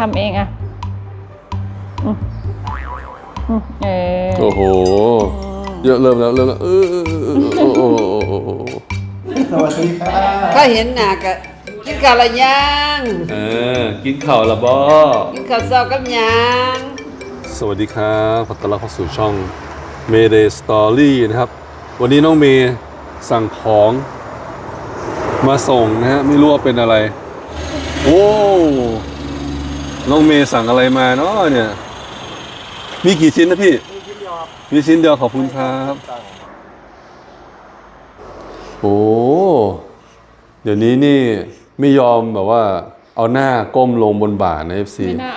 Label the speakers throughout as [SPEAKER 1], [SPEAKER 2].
[SPEAKER 1] ทำเองอะอืมอืมเออ
[SPEAKER 2] โอ้โห เยอะเริ่มแล้วเริ่มแล้วเออเออเออเออโอ้โหโอ้โหโอ้โห
[SPEAKER 3] สวัสดีค่ะ
[SPEAKER 4] ถ้าเห็นหน้าก็กินข้าวละยัง
[SPEAKER 2] เออกินข่าวละบอ
[SPEAKER 4] กินข้าวเช้ากับหยัง
[SPEAKER 2] สวัสดีครับขอต้อนรับเข้าสู่ช่อง Mayday Story นะครับ วันนี้น้องเมย์สั่งของมาส่งนะฮะไม่รู้ว่าเป็นอะไร โอ้ น้องเมย์สั่งอะไรมาเนาะเนี่ย มีกี่ชิ้นนะพี่มีชิ้นเดียวขอบคุณครับ โอ้เดี๋ยวนี้นี่ไม่ยอมแบบว่า เอาหน้าก้มลงบนบ่าใน FC
[SPEAKER 1] ไม่น่า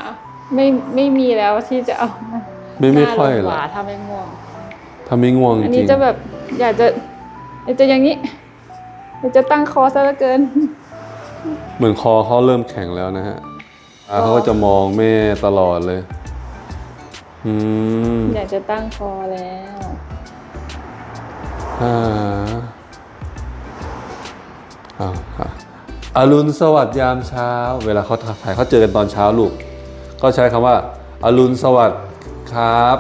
[SPEAKER 1] ไม่ไม่มีแล้วที่จะเอา
[SPEAKER 2] ไม่ไม่ค่อย
[SPEAKER 1] ห
[SPEAKER 2] หร
[SPEAKER 1] ร
[SPEAKER 2] อ
[SPEAKER 1] อกถ้าไม่ง่วง
[SPEAKER 2] ถ้าไม่ง่วงจ
[SPEAKER 1] อัน
[SPEAKER 2] ริ
[SPEAKER 1] นี้
[SPEAKER 2] ง
[SPEAKER 1] จะแบบอยากจะอยากจะอย่างนี้อยากจะตั้งคอซะเหลือเกิน
[SPEAKER 2] เหมือนคอเขาเริ่มแข็งแล้วนะฮะ อ่าเขาก็จะมองแม่ตลอดเลย อืม
[SPEAKER 1] อยากจะตั้งคอแล้ว
[SPEAKER 2] อ่าอ่าอ่าอรุณสวัสดิ์ยามเช้า เวลาเขาถ่ายเขาเจอกันตอนเช้าลูก ก็ใช้คำว่า อรุณสวัสดิ์ครับ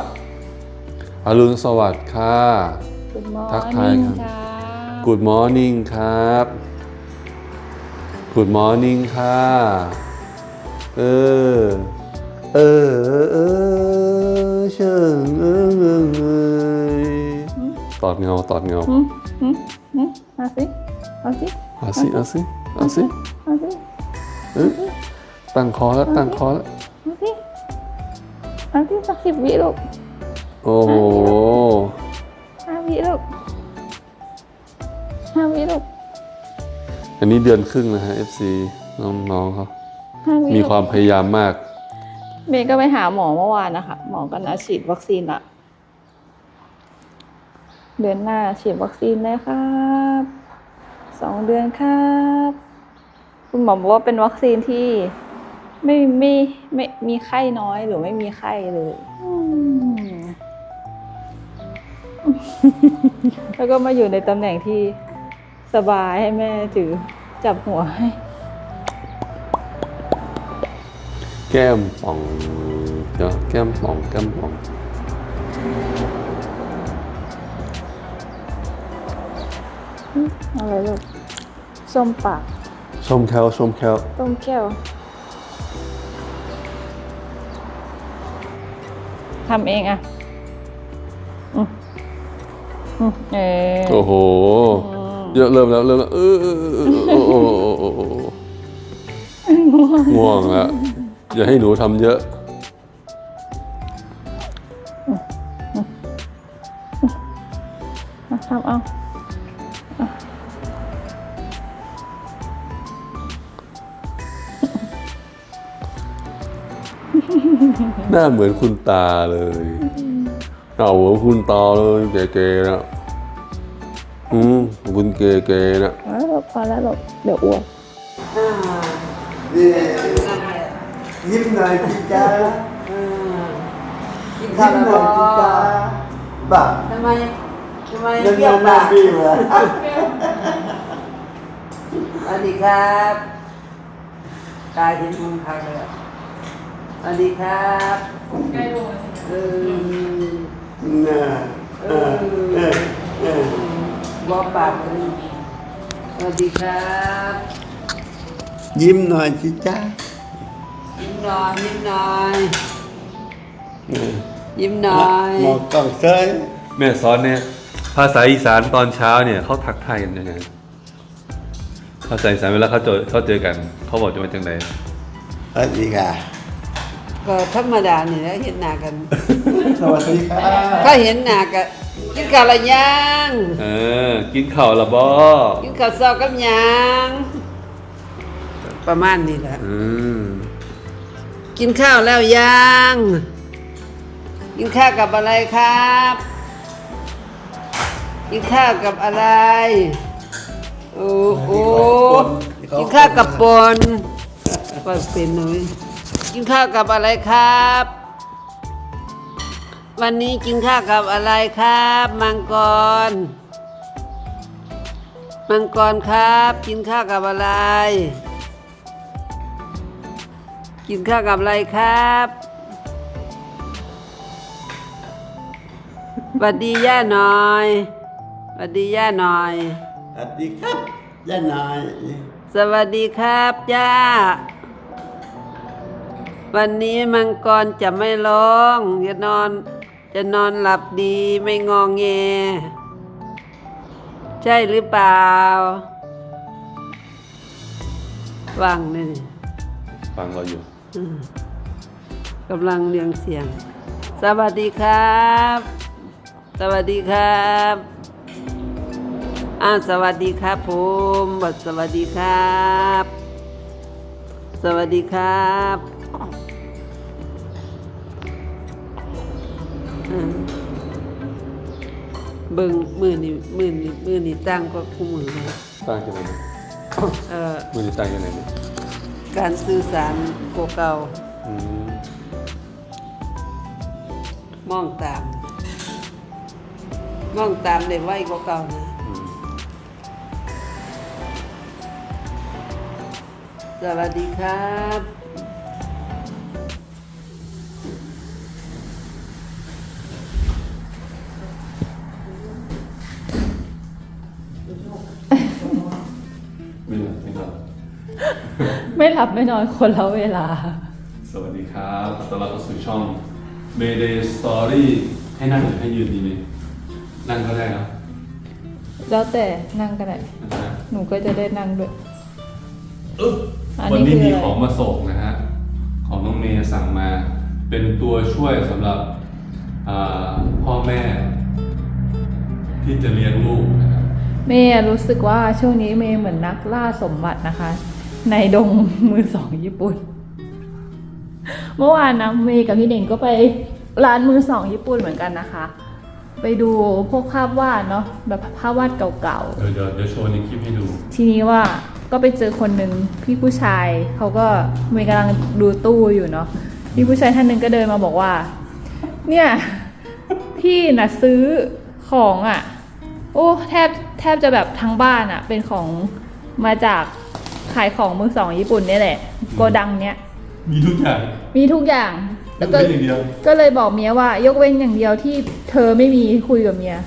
[SPEAKER 2] อรุณสวัสดิ์ค่ะ
[SPEAKER 1] คุณมอ
[SPEAKER 2] ทักทาย
[SPEAKER 1] นิ่ง
[SPEAKER 2] ครับ
[SPEAKER 1] ค่ะ
[SPEAKER 2] Good morning ครับ Good morning ค่ะ เออ เออ เออเชิงเออเออเอยตอดเงาตอดเงา
[SPEAKER 1] หืมหืมหืมเอาสิเอาสิ
[SPEAKER 2] เอาสิเอาสิเอาสิ
[SPEAKER 1] เอาสิ
[SPEAKER 2] เออตั้งคอแล้วตั้งคอแล้ว
[SPEAKER 1] เอาสิเอาสิสักสิบวิลูก
[SPEAKER 2] โอ้โห
[SPEAKER 1] ห้าวิลูกห้าวิลูก
[SPEAKER 2] อันนี้เดือนครึ่งนะฮะ FC น้องๆเขา
[SPEAKER 1] ห้า
[SPEAKER 2] มีความพยายามมาก
[SPEAKER 1] เมย์ก็ไปหาหมอเมื่อวานนะคะ หมอก็นัดฉีดวัคซีนละเดือนหน้าฉีดวัคซีนเลยครับสองเดือนครับ คุณหมอบอกว่าเป็นวัคซีนที่ไม่ไม่ไม่มีไข้น้อยหรือไม่มีไข้เลยแล้วก็มาอยู่ในตำแหน่งที่สบายให้แม่ถือจับหัวให้
[SPEAKER 2] แก้มป่องเดี๋ยวแก้มป่องแก้มป่อง
[SPEAKER 1] อะไรลูกส้มปาก
[SPEAKER 2] ชมแคลชมแคล
[SPEAKER 1] ต้มแก้วทำเองอะอืมอืมเออ
[SPEAKER 2] โอ้โหเยอะเริ่มแล้วเริ่มแล้วเออเออเออเออโอ้โหโอ้โหโอ้โหง่วงแล้ว อย่าให้หนูทำเยอะ
[SPEAKER 1] เอาทำเอา
[SPEAKER 2] หน้าเหมือนคุณตาเลยเอาเหมือนคุณตาเลยแก่ๆนะอืมคุณเก๋ๆนะ
[SPEAKER 1] พอแล้วลูกพอแล้วลูกเดี๋ยวอ้วน
[SPEAKER 3] ยิ้มหน่อยจิจ้า
[SPEAKER 4] กินข้า
[SPEAKER 3] ยิ้
[SPEAKER 4] ว
[SPEAKER 3] ม
[SPEAKER 4] แล้ว
[SPEAKER 3] หน่อยจิ
[SPEAKER 4] บ่
[SPEAKER 3] จ้าบ้า
[SPEAKER 4] ทำไมทำไม
[SPEAKER 3] เล่น
[SPEAKER 4] เปรี้ยว
[SPEAKER 3] น้ำหน้า
[SPEAKER 4] ปาก
[SPEAKER 3] พี่เลย
[SPEAKER 4] สวัสดีครับกายเห็นมุมพักเลยอะสวัสดีครับเออ
[SPEAKER 3] น่ะเออเออเออ
[SPEAKER 4] บอกปากเลยสวัสดีครับ
[SPEAKER 3] ยิ้มหน่อยจิจ้า
[SPEAKER 4] ยิ้ม หน่อยยิ้มหน่อย
[SPEAKER 3] เออ
[SPEAKER 4] ยิ้มหน่อย
[SPEAKER 3] มองกล้องเซย
[SPEAKER 2] แม่สอนเนี่ยภาษาอีสานตอนเช้าเนี่ยเขาทักทายกันยังไงภาษาอีสานเวลาเขาเจอเขาเจอกัน เขาบอกจะมาจังไหน
[SPEAKER 3] สวัสดีค่ะ
[SPEAKER 4] ก็ธรรมดานี่แหละเห็นหน้ากัน
[SPEAKER 3] สวัสดีค่ะ
[SPEAKER 4] ถ้าเห็นหน้าก็กินข้าวละยัง
[SPEAKER 2] เออกินข่าวละบอ
[SPEAKER 4] กินข้าวเช้ากับหยังประมาณนี้แหละ
[SPEAKER 2] อืม
[SPEAKER 4] กินข้าวแล้วยัง กินข้าวกับอะไรครับ กินข้าวกับอะไร โอ้โหกินข้าวกับปนเปิดเป็นหน่อยกินข้าวกับอะไรครับ วันนี้กินข้าวกับอะไรครับ มังกร มังกรครับ กินข้าวกับอะไร กินข้าวกับอะไรครับสวัสดีย่าหน่อยสวัสดีย่าหน่อย
[SPEAKER 3] สวัสดีครับย่านาย
[SPEAKER 4] สวัสดีครับย่า วันนี้มังกรจะไม่ร้องจะนอน จะนอนหลับดีไม่งองแง ใช่หรือเปล่าว่างเลยนี่
[SPEAKER 2] ฟังเราอยู่
[SPEAKER 4] กำลังเรียงเสียง สวัสดีครับ สวัสดีครับอ่าสวัสดีครับผมบทสวัสดีครับ สวัสดีครับอืมเบิ่งมือนี่มือนี่มือนี่ตั้งก็คู่มือเลย
[SPEAKER 2] ตั้งยังไงเนี่ย
[SPEAKER 4] เอ่อ
[SPEAKER 2] มือนี้ตั้งยังไงเนี่ย
[SPEAKER 4] การสื่อสารโกเก่า
[SPEAKER 2] อืม
[SPEAKER 4] มองตาม มองตามได้ไวกว่าเก่านะ
[SPEAKER 2] อืม
[SPEAKER 4] สวัสดีครั
[SPEAKER 2] บ
[SPEAKER 1] ไม่หลับไม่นอนคนละเวลา
[SPEAKER 2] สวัสดีครับขอต้อนรับเข้าสู่ช่อง Mayday Story ให้นั่งหรือให้ยืนดีเนี่ยนั่งก็ได้นะ
[SPEAKER 1] แล้วแต่นั่งกันไหน
[SPEAKER 2] นะฮะ
[SPEAKER 1] หนูก็จะได้นั่งด้วย
[SPEAKER 2] อึ๊บ
[SPEAKER 1] อัน
[SPEAKER 2] วัน
[SPEAKER 1] นี้
[SPEAKER 2] นี้
[SPEAKER 1] คือ
[SPEAKER 2] มี
[SPEAKER 1] อะไร
[SPEAKER 2] ของมาส่งนะฮะ ของน้องเมย์สั่งมา เป็นตัวช่วยสำหรับอ่าพ่อแม่ ที่จะเลี้ยงลูกนะครับ
[SPEAKER 1] เมย์รู้สึกว่าช่วงนี้เมย์เหมือนนักล่าสมบัตินะคะ ในดงมือสองญี่ปุ่น เมื่อวานนะเมย์กับพี่เด่งก็ไปร้านมือสองญี่ปุ่นเหมือนกันนะคะ ไปดูพวกภาพวาดเนาะแบบภาพวาดเก่าๆ
[SPEAKER 2] เดี๋ยวเดี๋ยวเดี๋ยวโชว์ในคลิปให้ดู
[SPEAKER 1] ทีนี้ว่าก็ไปเจอคนหนึ่งพี่ผู้ชายเขาก็เมย์กำลังดูตู้อยู่เนาะพี่ผู้ชายท่านหนึ่งก็เดินมาบอกว่า เนี่ยพี่น่ะซื้อของอะ่ะ โอ้แทบแทบจะแบบทั้งบ้านอะ่ะ เป็นของมาจาก ขายของมือสองญี่ปุ่นเนี่ยแหละ โกดังเนี้ย
[SPEAKER 2] มีทุกอย่าง
[SPEAKER 1] มีทุกอย่างแล้วก็
[SPEAKER 2] ยกเว้นอย่างเดียว
[SPEAKER 1] ก็เลยบอกเมียว่ายกเว้นอย่างเดียวที่เธอไม่มีคุยกับเมีย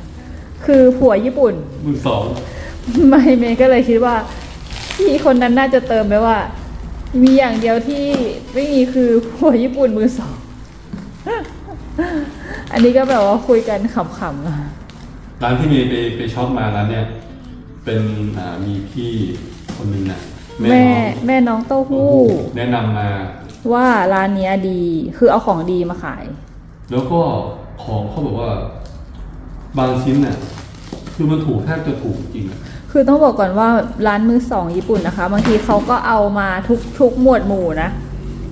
[SPEAKER 1] คือผัวญี่ปุ่น
[SPEAKER 2] มือสอง
[SPEAKER 1] ไม่เมย์ก็เลยคิดว่าพี่คนนั้นน่าจะเติมไปว่า มีอย่างเดียวที่ไม่มีคือผัวญี่ปุ่นมือสอง อันนี้ก็แบบว่าคุยกันขำๆอะ
[SPEAKER 2] ร้านที่เมย์ไปไปช็อปมาร้านเนี่ย เป็นอ่ามีพี่คนหนึงน่ะ
[SPEAKER 1] แม่
[SPEAKER 2] น้อง
[SPEAKER 1] แม่น้องเต้าหู้
[SPEAKER 2] แนะนำมา
[SPEAKER 1] ว่าร้านเนี้ยดี คือเอาของดีมาขาย
[SPEAKER 2] แล้วก็ของเขาบอกว่า บางชิ้นน่ะคือมันถูกแทบจะถูกจริงอะ
[SPEAKER 1] คือต้องบอกก่อนว่าร้านมือสองญี่ปุ่นนะคะ บางทีเขาก็เอามาทุกทุกหมวดหมู่นะ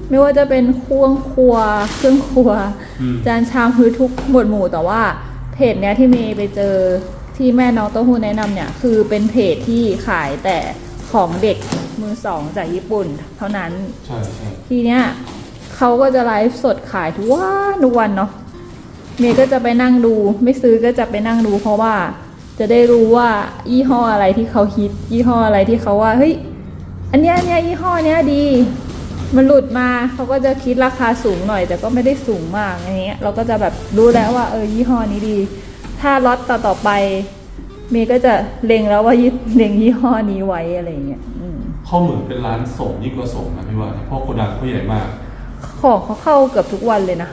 [SPEAKER 1] ไม่ว่าจะเป็นเครื่องครัว เครื่องครัว
[SPEAKER 2] อืม
[SPEAKER 1] จานชามคือทุกหมวดหมู่แต่ว่าเพจเนี้ยที่เมย์ไปเจอที่แม่น้องเต้าหู้แนะนำเนี่ย คือเป็นเพจที่ขายแต่ ของเด็กมือสองจากญี่ปุ่นเท่านั้น
[SPEAKER 2] ใช่ใช่
[SPEAKER 1] ทีเนี้ยเขาก็จะไลฟ์สดขายทุกวันทุกวันเนาะเมย์ก็จะไปนั่งดู ไม่ซื้อก็จะไปนั่งดู เพราะว่าจะได้รู้ว่ายี่ห้ออะไรที่เขาฮิต ยี่ห้ออะไรที่เขาว่าเฮ้ยอันเนี้ยอันเนี้ยยี่ห้อเนี้ยดี มันหลุดมาเขาก็จะคิดราคาสูงหน่อย แต่ก็ไม่ได้สูงมากอย่างเงี้ยเราก็จะแบบรู้แล้วว่าเออยี่ห้อนี้ดี ถ้าล็อตต่อต่อๆไป เมย์ก็จะเล็งแล้วว่ายึดเล็งยี่ห้อนี้ไว้อะไรเงี้ยอืม
[SPEAKER 2] เขาเหมือนเป็นร้านส่งยิ่งกว่าส่งนะพี่ว่าเพราะโกดังเขาใหญ่มาก
[SPEAKER 1] ของเขาเข้าเกือบทุกวันเลยนะ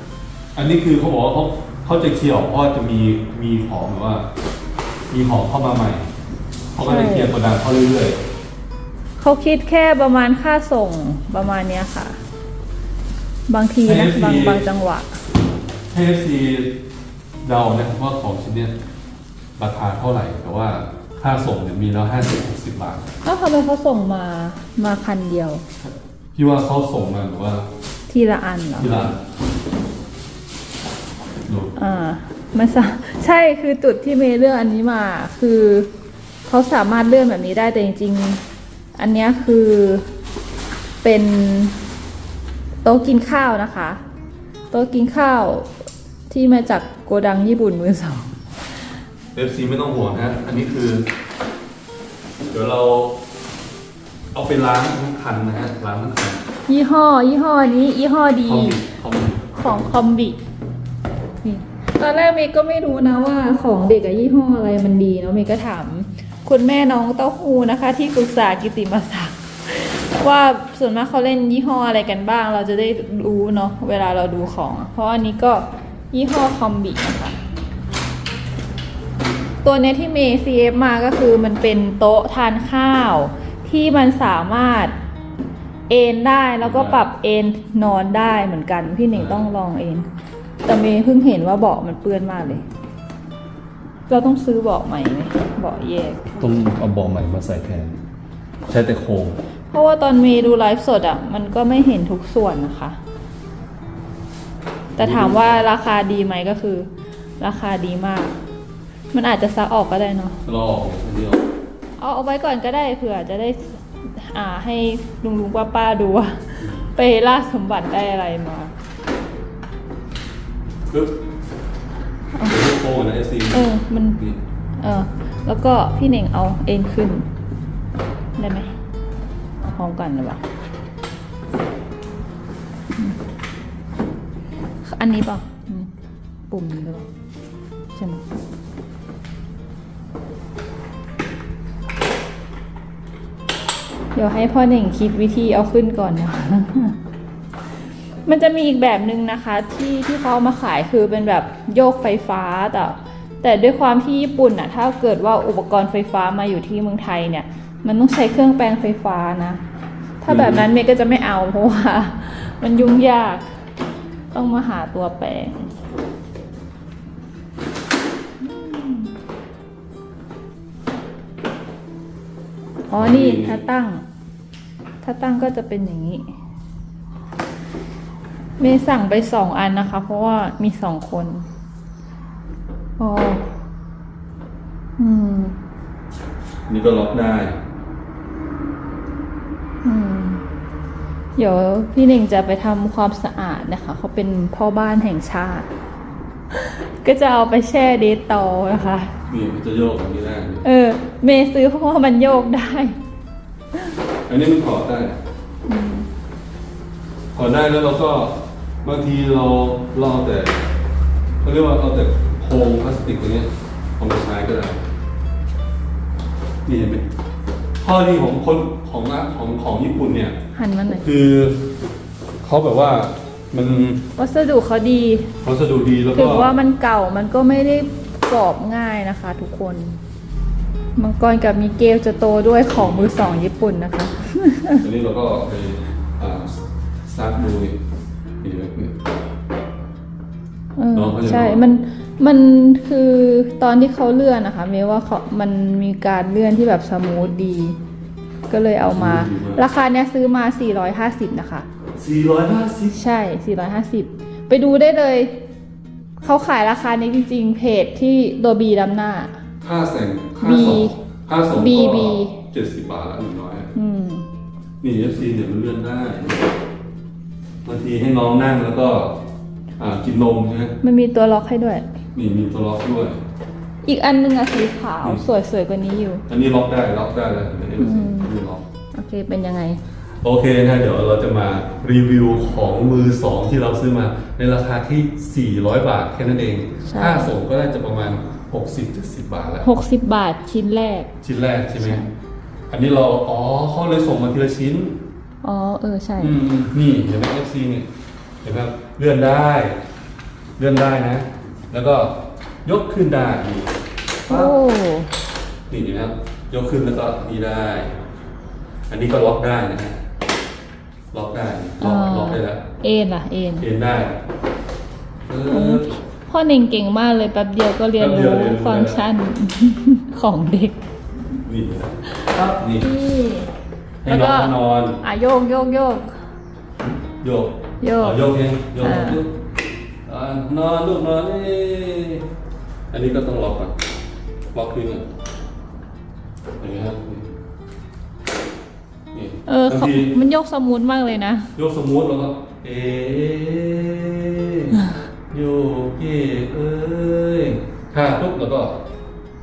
[SPEAKER 2] อันนี้คือเขาบอกว่าเขาเขาจะเคลียร์ออกเพราะว่าจะมีมีของแบบว่า มีของเข้ามาใหม่เขาก็จะเคลียร์โกดังเข้าเรื่อย
[SPEAKER 1] เขาคิดแค่ประมาณค่าส่งประมาณเนี้ยค่ะ บางทีนะบางบางจังหวะ
[SPEAKER 2] ๆให้ซีเดานะครับว่าของชิ้นเนี้ย ราคาเท่าไหร่ แต่ว่าค่าส่งเนี่ยมีแล้วห้าสิบหกสิบบาท
[SPEAKER 1] แล้วทำไมเขาส่งมามาคันเดียว
[SPEAKER 2] พี่ว่าเขาส่งมาหรือว่า
[SPEAKER 1] ทีละอันเหรอ
[SPEAKER 2] ที่ร้านดู
[SPEAKER 1] อ่ามันสะใช่คือจุดที่เมย์เลือกอันนี้มาคือเขาสามารถเลื่อนแบบนี้ได้แต่จริงๆ อันเนี้ยคือเป็นโต๊ะกินข้าวนะคะ โต๊ะกินข้าวที่มาจากโกดังญี่ปุ่นมือสอง
[SPEAKER 2] เอฟซีไม่ต้องห่วงนะ อันนี้คือ เดี๋ยวเรา เอาไปล้างทั้งคันนะฮะ ล้างทั้งคัน
[SPEAKER 1] ยี่ห้อ ยี่ห้อนี้ ยี่ห้อดี
[SPEAKER 2] คอมบิคอมบิ
[SPEAKER 1] ของคอมบินี่ตอนแรกเมย์ก็ไม่รู้นะว่าของเด็กอะยี่ห้ออะไรมันดีเนาะเมย์ก็ถาม คุณแม่น้องเต้าหู้นะคะ ที่ปรึกษากิติมศักดิ์ว่าส่วนมากเขาเล่นยี่ห้ออะไรกันบ้าง เราจะได้รู้เนาะเวลาเราดูของ เพราะอันนี้ก็ยี่ห้อคอมบินะคะ ตัวเนี้ยที่เมย์ CF มาก็คือมันเป็นโต๊ะทานข้าว ที่มันสามารถเอนได้แล้วก็ปรับเอนนอนได้เหมือนกันพี่หนึ่งต้องลองเอนแต่เมย์เพิ่งเห็นว่าเบาะมันเปื้อนมากเลย เราต้องซื้อเบาะใหม่ไหมเบาะแยก
[SPEAKER 2] ต้องเอาบอใหม่มาใส่แทนใช้แต่โครง
[SPEAKER 1] เพราะว่าตอนเมย์ดูไลฟ์สดอะ มันก็ไม่เห็นทุกส่วนนะคะ แต่ถามว่าราคาดีไหมก็คือ ราคาดีมาก มันอาจจะซักออกก็ได้เนาะ
[SPEAKER 2] รอออกอันเดียว
[SPEAKER 1] เอาเอาไว้ก่อนก็ได้เผื่อจะได้อ่าให้ลุงลุงป้าป้าๆดูว่าไปล่าสมบัติได้อะไรมา
[SPEAKER 2] ปึ๊บเดี๋ยวโครงนะเอซี
[SPEAKER 1] เออมัน
[SPEAKER 2] นี่
[SPEAKER 1] เออแล้วก็พี่เน่งเอาเองขึ้น ได้ไหมเอาพร้อมกันหรือเปล่าอืมอันนี้เปล่าอืมปุ่มนี้หรือเปล่าใช่ไหม ดี๋ยวให้พ่อเน่งคิดวิธีเอาขึ้นก่อนนะมันจะมีอีกแบบหนึ่งนะคะที่ที่เขาเอามาขายคือเป็นแบบโยกไฟฟ้าแต่แต่ด้วยความที่ญี่ปุ่นอะถ้าเกิดว่าอุปกรณ์ไฟฟ้ามาอยู่ที่เมืองไทยเนี่ย มันต้องใช้เครื่องแปลงไฟฟ้านะ ถ้าแบบนั้นเมย์ก็จะไม่เอาเพราะว่ามันยุ่งยาก ต้องมาหาตัวแปลงอ๋อ นี่ถ้าตั้ง ถ้าตั้งก็จะเป็นอย่างนี้ เมย์สั่งไปสองอันนะคะ เพราะว่ามีสองคนอ๋ออืม
[SPEAKER 2] นี่ก็ล็อกได้
[SPEAKER 1] อืม เดี๋ยวพี่เน่งจะไปทำความสะอาดนะคะ เขาเป็นพ่อบ้านแห่งชาติ ก็จะเอาไปแช่เดตโตอนะคะ
[SPEAKER 2] นี่มันจะโยกอย่างนี้ได้
[SPEAKER 1] เออ เมย์ซื้อเพราะว่ามันโยกได้
[SPEAKER 2] อันนี้มันถอดได้ถอดได้แล้วเราก็บางทีเราเราเอาแต่เขาเรียกว่าเอาแต่โครงพลาสติกตัวเนี้ยเอามาใช้ก็ได้นี่เห็นไหมข้อดีของคนของร้านของของญี่ปุ่นเนี่ย
[SPEAKER 1] หันมาหน่อย
[SPEAKER 2] คือเขาแบบว่ามัน
[SPEAKER 1] วัสดุเขาดี
[SPEAKER 2] วัสดุดีแล้ว
[SPEAKER 1] ถึ
[SPEAKER 2] ก็
[SPEAKER 1] งว่ามันเก่ามันก็ไม่ได้กรอบง่ายนะคะ ทุกคน มังกรกับมิเกลจะโตด้วยของมือสองญี่ปุ่นนะคะ
[SPEAKER 2] อันนี้เราก็ไปอ่าซักดูนี่นี่แบบนี้
[SPEAKER 1] เออ
[SPEAKER 2] เนอะเขาจะ
[SPEAKER 1] ใช่
[SPEAKER 2] บอก
[SPEAKER 1] มัน มันคือตอนที่เขาเลื่อนนะคะเมย์ว่าเขามันมีการเลื่อนที่แบบสมูทดี ก็เลยเอามา ราคาเนี้ยซื้อมา 450 นะคะ
[SPEAKER 2] สี่ร้อยห้าสิบ
[SPEAKER 1] ใช่ 450 ไปดูได้เลย เขาขายราคานี้จริงๆ เพจที่ตัวบีดำหน้า
[SPEAKER 2] ค่าแสงค่า
[SPEAKER 1] B
[SPEAKER 2] ส่งค่าส่ง
[SPEAKER 1] B
[SPEAKER 2] ก็
[SPEAKER 1] B
[SPEAKER 2] เจ็ดสิบบาทละหนึ่งร้อย
[SPEAKER 1] อืม
[SPEAKER 2] นี่เอฟซีเนี่ยมันเลื่อนได้บางทีให้น้องนั่งแล้วก็ อ่ากินนมใช่ไหม
[SPEAKER 1] มันมีตัวล็อกให้ด้วย
[SPEAKER 2] นี่มีตัวล็อกด้วย
[SPEAKER 1] อีกอันนึงอะสีขาว
[SPEAKER 2] อืม
[SPEAKER 1] สวยๆกว่านี้อยู่
[SPEAKER 2] อันนี้ล็อกได้ล็อกได้แล้วเห็นไหมเอฟ
[SPEAKER 1] อื
[SPEAKER 2] ซี
[SPEAKER 1] ม
[SPEAKER 2] นี่ล็อก
[SPEAKER 1] โอเคเป็นยังไง
[SPEAKER 2] โอเคนะเดี๋ยวเราจะมารีวิวของมือสองที่เราซื้อมาในราคาที่ 400 บาทแค่นั้นเอง
[SPEAKER 1] ใช่
[SPEAKER 2] ค่าส่งก็น่าจะประมาณ 60-70บาทแหละ
[SPEAKER 1] 60 บาทชิ้นแรก
[SPEAKER 2] ชิ้นแรกใช่ไหมอันนี้เรา อ๋อเขาเลยส่งมาทีละชิ้น
[SPEAKER 1] อ๋อ เออ ใช่
[SPEAKER 2] อืมนี่เห็นไหม FC เนี่ยเห็นไหมครับเลื่อนได้ เลื่อนได้นะ แล้วก็ยกขึ้นได้นี่
[SPEAKER 1] โอ้
[SPEAKER 2] นี่เห็นไหมครับยกขึ้นแล้วก็นี่ได้ อันนี้ก็ล็อกได้นะฮะล็อกได้ล็อกล็อกได้แล้ว
[SPEAKER 1] เอ็นล่ะ เอ็น
[SPEAKER 2] เรียนได้เออ
[SPEAKER 1] พ่อเน่งเก่งมากเลยแป๊บเดียวก็เรียน
[SPEAKER 2] แป๊บเดียว
[SPEAKER 1] รู้
[SPEAKER 2] เรียนรู้
[SPEAKER 1] ฟังก์ชัน ของเด็ก
[SPEAKER 2] นี่นะครับนี่
[SPEAKER 1] นี่
[SPEAKER 2] ให้
[SPEAKER 1] แล้ว
[SPEAKER 2] น้อ
[SPEAKER 1] ก็
[SPEAKER 2] งเขานอน
[SPEAKER 1] อะโยกโยกโยก
[SPEAKER 2] โยก
[SPEAKER 1] โยก
[SPEAKER 2] อ๋อโยกเองโยก
[SPEAKER 1] อ่า
[SPEAKER 2] โยกอ่านอนลูกนอนนี่อันนี้ก็ต้องล็อกก่อนล็อกขึ้นอะอย่างนี้ครับนี่
[SPEAKER 1] เออบา
[SPEAKER 2] ง
[SPEAKER 1] เขา
[SPEAKER 2] ที
[SPEAKER 1] มันโยกสมูทมากเลยนะ
[SPEAKER 2] โยกสมูทแล้วก็เอโยกเยกเอ้ยถ้าปุ๊บแล้วก็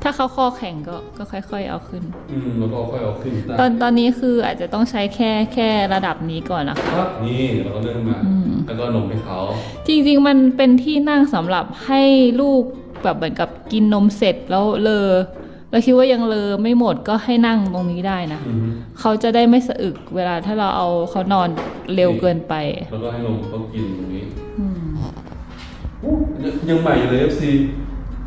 [SPEAKER 1] ถ้ถ้าเขาคอแข็งก็ก็ค่อย ๆ เอาขึ้น
[SPEAKER 2] อืมแล้วก็ค่อยเอาขึ้นได้
[SPEAKER 1] ตอนตอนนี้คืออาจจะต้องใช้แค่แค่ระดับนี้ก่อนนะคะ
[SPEAKER 2] ครับนี่เราก็เลื่อนมา
[SPEAKER 1] อืม
[SPEAKER 2] แล้วก็นมให้เขา
[SPEAKER 1] จริงๆ มันเป็นที่นั่งสำหรับให้ลูกแบบเหมือนกับกินนมเสร็จแล้วเลอแล้วคิดว่ายังเลอไม่หมดก็ให้นั่งตรงนี้ได้นะ
[SPEAKER 2] อือฮึ
[SPEAKER 1] เขาจะได้ไม่สะอึกเวลาถ้าเราเอาเขานอนเร็วเกินไป
[SPEAKER 2] แล้วก็ให้นมเขากินตรงนี้
[SPEAKER 1] อืม
[SPEAKER 2] อู้ ยังใหม่อยู่เลย FC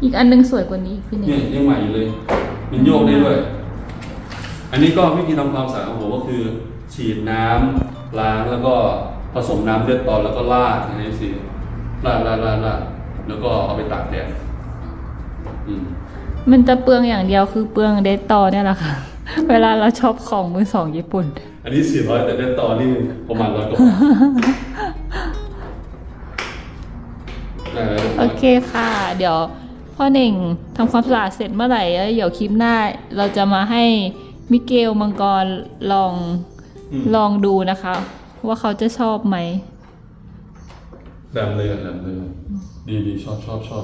[SPEAKER 1] อีกอันนึงสวยกว่านี้อีกพี่หนิ
[SPEAKER 2] เนี่ยยังใหม่อยู่เลย มันโยกได้ด้วย อันนี้ก็วิธีทำความสะอาดของผมก็คือ ฉีดน้ำล้างแล้วก็ผสมน้ำเลือดตอนแล้วก็ราดนะ FC ราดราดราดราดแล้วก็เอาไปตากแดดอืม
[SPEAKER 1] มันจะเปลืองอย่างเดียวคือเปลืองเดตตอเนี่ยแหละค่ะ เวลาเราชอบของมือสองญี่ปุ่น
[SPEAKER 2] อันนี้สี่ร้อยแต่เลือดตอนนี่ประมาณร้อยกว่าบาท
[SPEAKER 1] โอเคค่ะ เดี๋ยวพ่อเน่งทำความสะอาดเสร็จเมื่อไหร่แล้วเดี๋ยวคลิปหน้าเราจะมาให้มิเกลมังกรลอง
[SPEAKER 2] อืม
[SPEAKER 1] ลองดูนะคะ ว่าเขาจะชอบไหม
[SPEAKER 2] แบบเลยอะแบบเลยดีดีชอบชอบชอบ